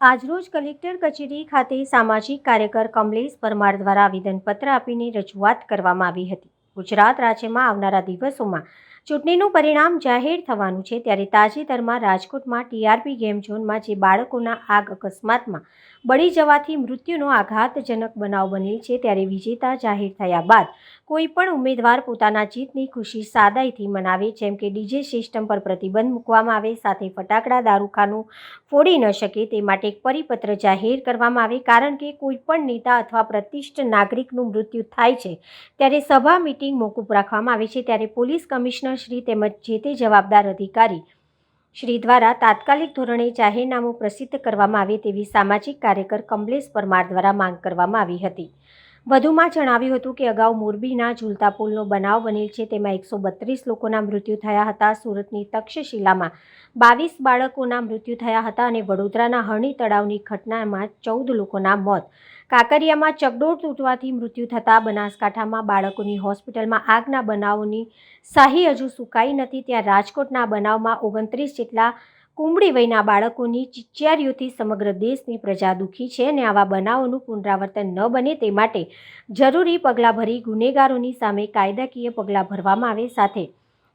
આજરોજ કલેક્ટર કચેરી ખાતે સામાજિક કાર્યકર કમલેશ પરમાર દ્વારા આવેદનપત્ર આપીને રજૂઆત કરવામાં આવી હતી. ગુજરાત રાજ્યમાં આવનારા દિવસોમાં ચૂંટણીનું પરિણામ જાહેર થવાનું છે ત્યારે તાજેતરમાં રાજકોટમાં ટીઆરપી ગેમ ઝોનમાં જે બાળકોના આગ અકસ્માતમાં બળી જવાથી મૃત્યુનો આઘાતજનક બનાવ બનેલ છે ત્યારે વિજેતા જાહેર થયા બાદ કોઈ પણ ઉમેદવાર પોતાના જીતની ખુશી સાદાઈથી મનાવે જેમ કે ડીજે સિસ્ટમ પર પ્રતિબંધ મૂકવામાં આવે સાથે ફટાકડા દારૂખાનું ફોડી ન શકે તે માટે એક પરિપત્ર જાહેર કરવામાં આવે કારણ કે કોઈ પણ નેતા અથવા પ્રતિષ્ઠ નાગરિકનું મૃત્યુ થાય છે ત્યારે સભા મિટિંગ મોકૂફ રાખવામાં આવે છે ત્યારે પોલીસ કમિશનર શ્રી તેમજ જે તે જવાબદાર અધિકારી શ્રી દ્વારા તાત્કાલિક ધોરણે જાહેરનામું પ્રસિદ્ધ કરવામાં આવે તેવી સામાજિક કાર્યકર કમલેશ પરમાર દ્વારા માંગ કરવામાં આવી હતી. વધુમાં જણાવ્યું હતું કે અગાઉ મોરબીના ઝૂલતા પુલનો બનાવ બનેલ છે. તેમાં એકસો બત્રીસ લોકોના મૃત્યુ થયા હતા. સુરતની તક્ષશિલામાં બાવીસ બાળકોના મૃત્યુ થયા હતા અને વડોદરાના હરણી તળાવની ઘટનામાં ચૌદ લોકોના મોત. કાંકરિયામાં ચકડોળ તૂટવાથી મૃત્યુ થતાં બનાસકાંઠામાં બાળકોની હોસ્પિટલમાં આગના બનાવોની શાહી હજુ સુકાઈ નથી. ત્યાં રાજકોટના બનાવમાં ઓગણત્રીસ જેટલા કુંબળી વયના બાળકોની ચિચિયારીઓથી સમગ્ર દેશની પ્રજા દુઃખી છે અને આવા બનાવોનું પુનરાવર્તન ન બને તે માટે જરૂરી પગલાં ભરી ગુનેગારોની સામે કાયદાકીય પગલાં ભરવામાં આવે સાથે.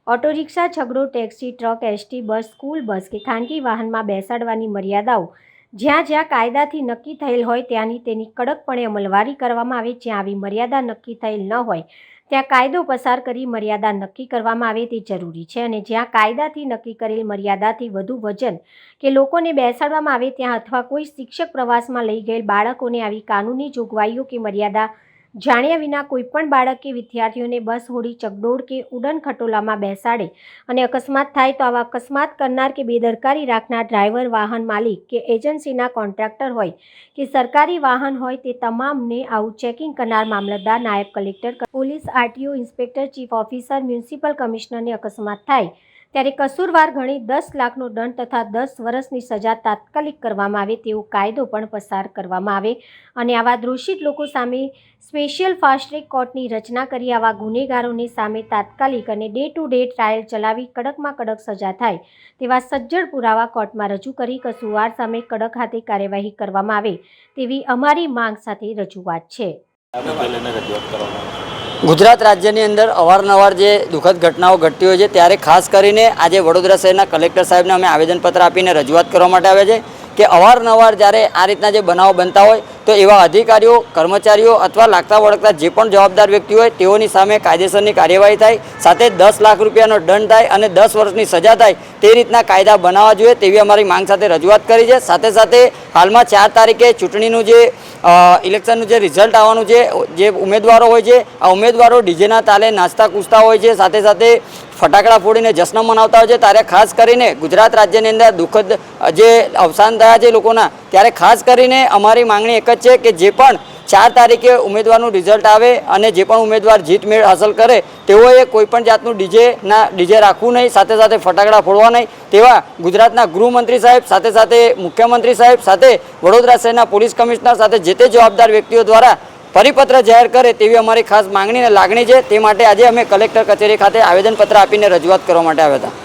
ઓટો રિક્ષા, છગડો, taxi, truck, ST, bus, school, bus કે ખાનગી વાહનમાં બેસાડવાની મર્યાદાઓ જ્યાં જ્યાં કાયદાથી નક્કી થયેલ હોય ત્યાંની તેની કડકપણે અમલવારી કરવામાં આવે, જ્યાં આવી મર્યાદા નક્કી થયેલ ન હોય ત્યાં કાયદો પસાર કરી મર્યાદા નક્કી કરવામાં આવે તે જરૂરી છે અને જ્યાં કાયદાથી નક્કી કરેલ મર્યાદાથી વધુ વજન કે લોકોને બેસાડવામાં આવે ત્યાં અથવા કોઈ શિક્ષક પ્રવાસમાં લઈ ગયેલ બાળકોને આવી કાનૂની જોગવાઈઓ કે મર્યાદા જાણ્યા વિના કોઈપણ બાળક કે વિદ્યાર્થીઓને બસ હોડી, ચકડોળ કે ઉડન ખટોલામાં બેસાડે અને અકસ્માત થાય તો આવા અકસ્માત કરનાર કે બેદરકારી રાખનાર ડ્રાઈવર, વાહન માલિક કે એજન્સીના કોન્ટ્રાક્ટર હોય કે સરકારી વાહન હોય તે તમામને આવું ચેકિંગ કરનાર મામલતદાર, નાયબ collector, police, RTO, inspector, chief officer, municipal કમિશનરને અકસ્માત થાય ત્યારે કસૂરવાર ગણી દસ લાખનો દંડ તથા દસ વર્ષની સજા તાત્કાલિક કરવામાં આવે તેવો કાયદો પણ પસાર કરવામાં આવે. અને આવા દોષિત લોકો સામે સ્પેશિયલ ફાસ્ટ ટ્રેક કોર્ટની રચના કરી, આવા ગુનેગારોની સામે તાત્કાલિક અને ડે ટુ ડે ટ્રાયલ ચલાવી કડકમાં કડક સજા થાય, તેવા સજ્જડ પુરાવા કોર્ટમાં રજૂ કરી કસૂરવાર સામે કડક હાથે કાર્યવાહી કરવામાં આવે, તેવી અમારી માંગ સાથે રજૂઆત છે. ગુજરાત રાજ્યની અંદર અવારનવાર જે દુઃખદ ઘટનાઓ ઘટતી હોય છે, ત્યારે ખાસ કરીને આજે વડોદરા શહેરના કલેક્ટર સાહેબને અમે આવેદનપત્ર આપીને રજૂઆત કરવા માટે આવ્યા છે કે અવારનવાર જ્યારે આ રીતના જે બનાવો બનતા હોય તો એવા અધિકારીઓ, કર્મચારીઓ અથવા લાગતા વળગતા જે પણ જવાબદાર વ્યક્તિ હોય, તેઓની સામે કાયદેસરની કાર્યવાહી થાય, સાથે દસ લાખ રૂપિયાનો દંડ થાય અને દસ વર્ષની સજા થાય, તે રીતના કાયદા બનાવવા જોઈએ તેવી અમારી માંગ સાથે રજૂઆત કરી છે. સાથે સાથે હાલમાં ચાર તારીખે ચૂંટણીનું જે ઇલેક્શનનું જે રિઝલ્ટ આવવાનું છે, જે ઉમેદવારો હોય છે, આ ઉમેદવારો ડીજેના તાલે નાસ્તા કૂદતા હોય છે. સાથે સાથે ફટાકડા ફોડીને જશ્ન મનાવતા હોય છે, ત્યારે ખાસ કરીને ગુજરાત રાજ્યની અંદર દુઃખદ જે અવસાન થયા છે લોકોના, ત્યારે ખાસ કરીને અમારી માંગણી એક જ છે કે જે પણ ચાર તારીખે ઉમેદવારનું રિઝલ્ટ આવે અને જે પણ ઉમેદવાર જીત મેળ હાંસલ કરે, તેઓએ કોઈ પણ જાતનું ડીજેના ડીજે રાખવું નહીં, સાથે સાથે ફટાકડા ફોડવા નહીં. તેવા ગુજરાતના ગૃહમંત્રી સાહેબ, સાથે સાથે મુખ્યમંત્રી સાહેબ, સાથે વડોદરા શહેરના પોલીસ કમિશનર, સાથે જે તે જવાબદાર વ્યક્તિઓ દ્વારા પરિપત્ર જાહેર કરે તેવી અમારી ખાસ માંગણી અને લાગણી છે. તે માટે આજે અમે કલેક્ટર કચેરી ખાતે આવેદનપત્ર આપીને રજૂઆત કરવા માટે આવ્યા હતા.